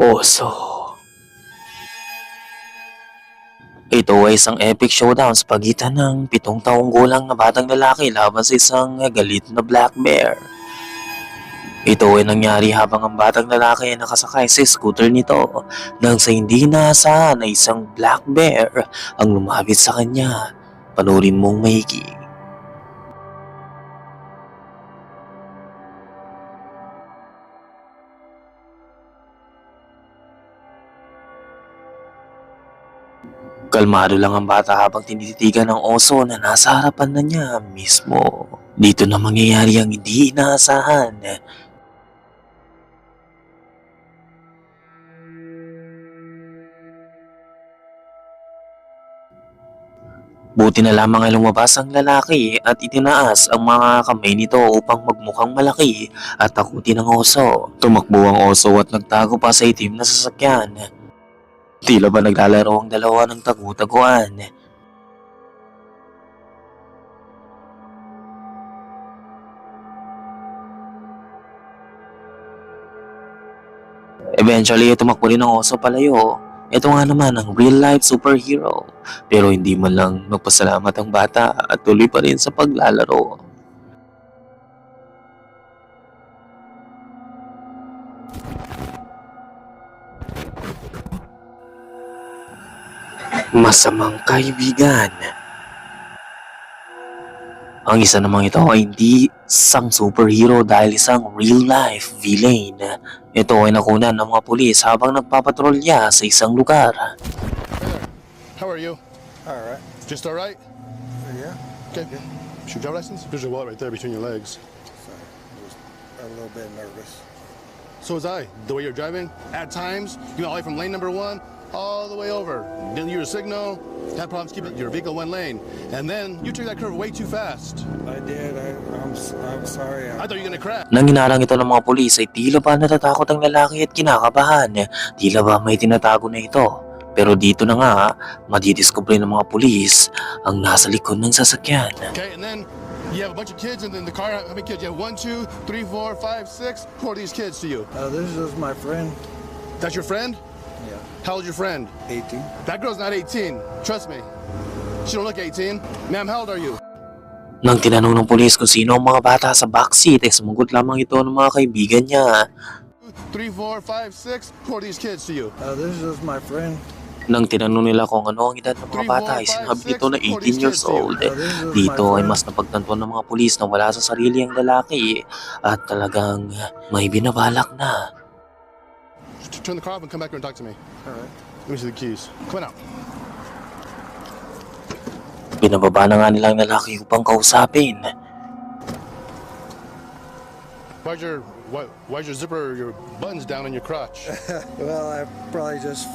Oso. Ito ay isang epic showdown sa pagitan ng pitong taong gulang na batang lalaki laban sa isang galit na black bear. Ito ay nangyari habang ang batang lalaki ay nakasakay sa scooter nito nang sa hindi naasahan na isang black bear ang lumapit sa kanya. Panurin mong maigi. Kalmado lang ang bata habang tinititigan ng oso na nasa harapan na niya mismo. Dito na mangyayari ang hindi inaasahan. Buti na lamang ay lumabas ang lalaki at itinaas ang mga kamay nito upang magmukhang malaki at takutin ang oso. Tumakbo ang oso at nagtago pa sa itim na sasakyan. Tila ba naglalaro ang dalawa ng tagu-taguan? Eventually, tumakbo rin ang oso palayo. Ito nga naman ang real-life superhero. Pero hindi man lang magpasalamat ang bata at tuloy pa rin sa paglalaro. Masamang kaibigan. Ang isa namang ito ay hindi isang superhero dahil isang real-life villain. Ito ay nakunan ng mga pulis habang nagpapatrolya sa isang lugar. How are you? All right. Just all right? Yeah. Okay. Is your driver license? There's your wallet right there between your legs. Sorry. Just a little bit nervous. So was I. The way you're driving, at times, you know, all the way from lane number one all the way over. Then you're a signal, had problems keeping your vehicle one lane. And then you took that curve way too fast. I did. I, I'm. I'm sorry. I I, thought you were gonna crash. Nang inarang ito ng mga pulis ay tila ba natatakot ang lalaki at kinakabahan. Tila ba may tinatago na ito. Pero dito na nga, madidiscover ng mga pulis ang nasa likod ng sasakyan. Okay, and then you have a bunch of kids in the, in the car. How many kids? You have one, two, three, four, five, six. Who are these kids to you? uh, this is my friend. That's your friend? Yeah. How old's your friend? 18. That girl's not 18. Trust me. She don't look 18. Ma'am, how old are you? Nang tinanong ng pulis kung sino ang mga bata sa backseat ay sumagot lamang ito ng mga kaibigan niya. Three, four, five, six. Who are these kids to you? Uh, this is my friend. Nang tinanong nila kung ano ang edad ng mga bata ay sinabi nito na 18 years old. Dito ay mas napagtantuan ng mga pulis na wala sa sarili ang lalaki at talagang may binabalak na. T- Turn the car off and come back here and talk to me. All right. Let me see the keys. Come on out. Binababa na nga nilang lalaki upang kausapin. Why's your why, why's your zipper your buttons down in your crotch? Well, I probably just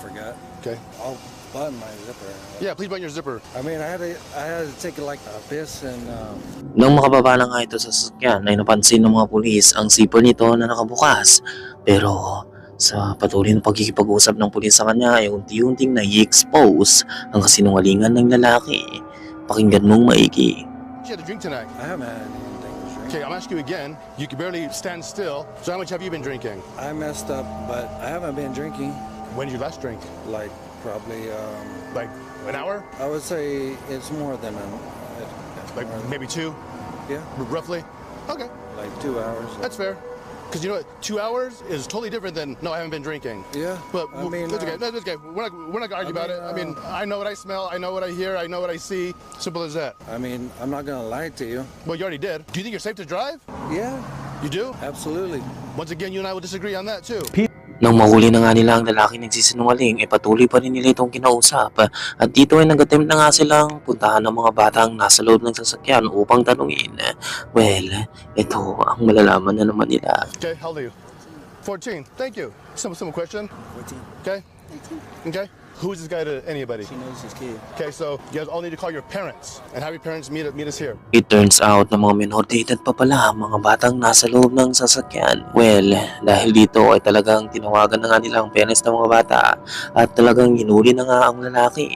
forgot. Okay. I'll button my zipper. Yeah, please button your zipper. I mean, I had to. I had to take like a piss and. Um, Nang makababa na nga ito sa sasakyan ay napansin ng mga pulis ang zipper nito na nakabukas. Pero sa patuloy na pagkikipag-usap ng pulis sa kanya ay unti-unting nai-expose ang kasinungalingan ng lalaki. Pakinggan mong maigi. You had a drink tonight. I haven't had anything to drink. Okay, I'm asking you again. You can barely stand still. So how much have you been drinking? I messed up, but I haven't been drinking. When did you last drink? Like probably. Um, Like an hour? I would say it's more than a. Like maybe two, Yeah, roughly? Okay, like two hours. that's fair. Because you know what? Two hours is totally different than no, I haven't been drinking. Yeah, But I mean, that's okay. uh, That's okay. We're not, we're not gonna argue I about mean, it. I mean, uh, I know what I smell. I know what I hear. I know what I see. Simple as that. I mean, I'm not gonna lie to you. Well, you already did. Do you think you're safe to drive? Yeah, You do? absolutely. Once again, you and I will disagree on that too. Nang mahuli na nga nila ang lalaki nagsisinungaling, ay patuloy pa rin nila itong kinausap. At dito ay nag-attempt na nga silang puntahan ng mga batang nasa loob ng sasakyan upang tanungin. Well, ito ang malalaman na naman nila. Okay, how old are you? 14. Thank you. Simple, simple question. 14. Okay? Okay. Who's this guy to anybody? He knows his kid. Okay, so you guys all need to call your parents and have your parents meet, meet us here. It turns out na mga minor de edad pa pala ang mga batang nasa loob ng sasakyan. Well, dahil dito ay talagang tinawagan na nga nilang parents ng mga bata at talagang hinuli na nga ang lalaki.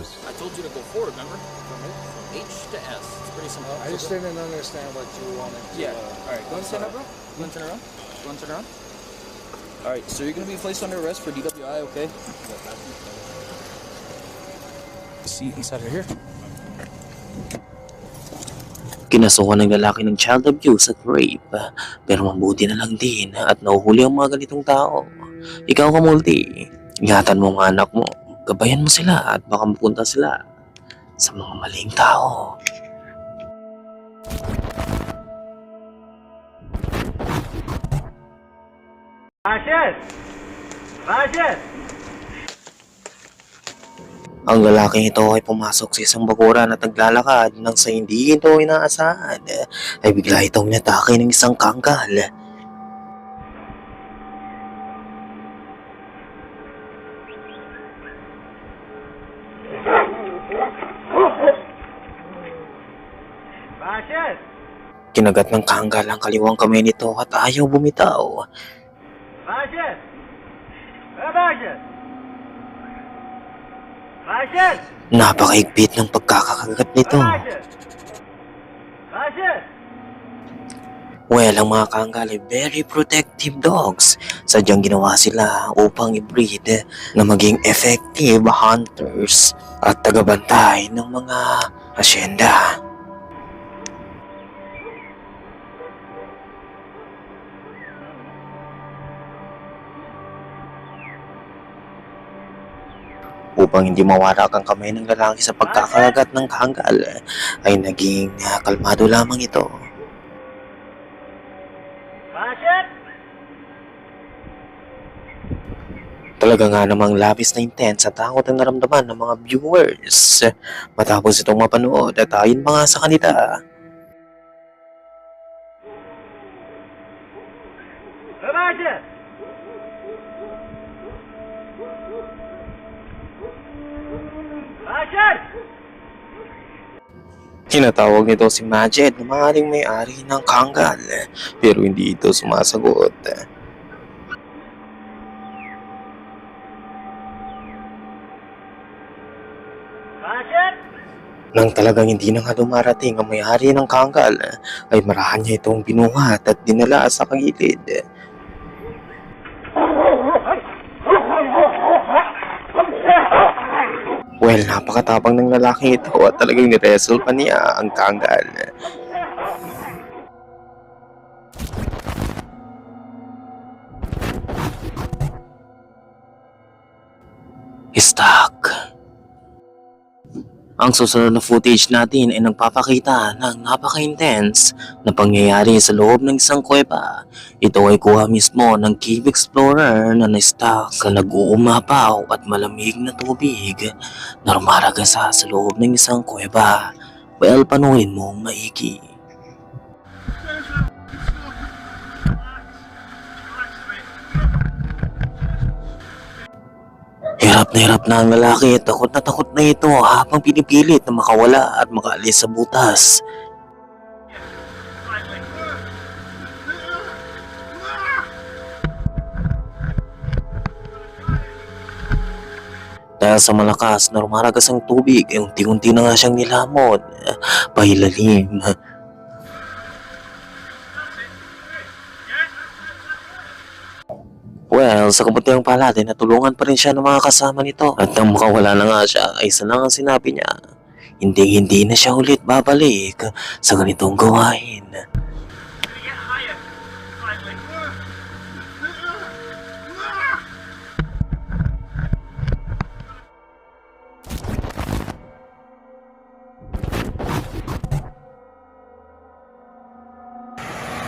I told you to go forward, remember? From, H to S. It's pretty simple. I just didn't understand what you wanted to. Yeah. Uh, All right. Go and turn around, bro. Go and turn around. Go and turn around. All right. So you're gonna be placed under arrest for DWI. Okay. Seat inside right here. Kinasuhan ng lalaki ng child abuse at rape. Pero mabuti na lang din at nahuhuli ang mga ganitong tao. Ikaw ka multi, ingatan mo ang anak mo. Gabayan mo sila at baka mapunta sila sa mga maling tao. Ang lalaking ito ay pumasok sa isang bakuran at naglalakad nang sa hindi ito inaasahan ay bigla itong natake ng isang kangkal. Kinagat ng kanggal ang kaliwang kamay nito at ayaw bumitaw. Rashid! Hey, Rashid! Rashid! Napakaigpit ng pagkakakagat nito. Rashid! Well, ang mga kanggal ay very protective dogs. Sadyang ginawa sila upang i-breed na maging effective hunters at tagabantay ng mga asyenda. Upang hindi mawarak ang kamay ng lalaki sa pagkakagat ng kanggal, ay naging ah, kalmado lamang ito. Talaga nga namang labis na intense at takot ang naramdaman ng mga viewers matapos itong mapanood at ayon nga sa kanila. Tinatawag nito si Majed na maaaring may-ari ng Kangal pero hindi ito sumasagot. Nang talagang hindi na nga dumarating ang may-ari ng Kangal ay marahan niya itong binuhat at dinala sa kagilid. Well, napakatapang ng lalaki ito at talagang nirestle pa niya ang Kangal. Ang susunod na footage natin ay nagpapakita ng napaka-intense na pangyayari sa loob ng isang kuweba. Ito ay kuha mismo ng cave explorer na na-stuck sa nag-uumapaw at malamig na tubig na rumaragasa sa loob ng isang kuweba. Well, panuhin mo maigi. Hirap na hirap na ang lalaki, takot na takot na ito habang pinipilit na makawala at makaalis sa butas. Dahil sa malakas na rumaragas ang tubig, ay unti-unti na nga siyang nilamon. Pahilalim. Well, sa kabutiang palad ay natulungan pa rin siya ng mga kasama nito. At nang makawala na nga siya, ay isa lang ang sinabi niya. Hindi hindi na siya ulit babalik sa ganitong gawain.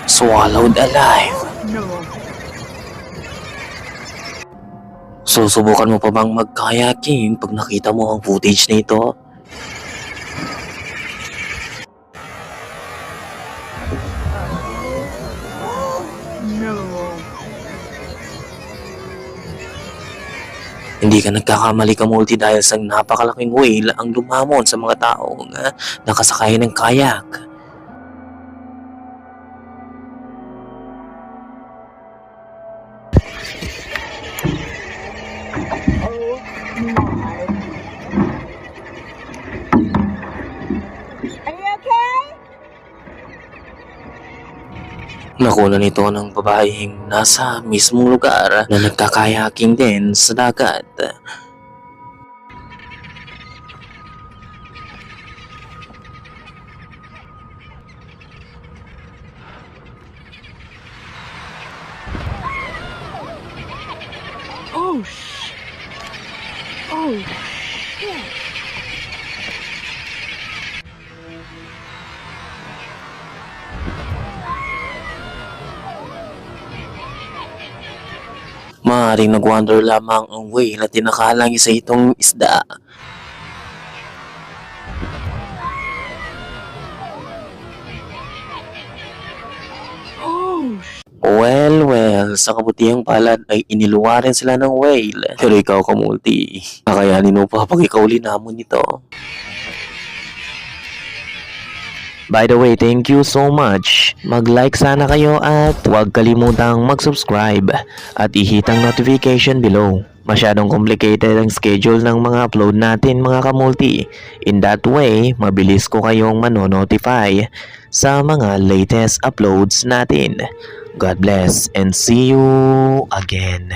Swallowed alive. Susubukan mo pa bang mag-kayaking pag nakita mo ang footage na ito? Hindi ka nagkakamali ka multi dahil sa napakalaking whale ang lumamon sa mga taong ah, nakasakay ng kayak. Are you okay? Nakuna nito ng babaeng nasa mismong lugar na nagkakayaking din sa dagat. Oh, sh. Oh, shit. Maaaring nag-wonder lamang ang whale at tinakalang isa itong isda. Well, well, sa kabutihang palad ay iniluwarin sila ng whale. Pero ikaw kamulti, kakayanin mo pa pag ikaw linamon nito. By the way, thank you so much. Mag-like sana kayo at huwag kalimutang mag-subscribe at i-hit ang notification below. Masyadong complicated ang schedule ng mga upload natin mga kamulti. In that way, mabilis ko kayong manonotify sa mga latest uploads natin. God bless and see you again.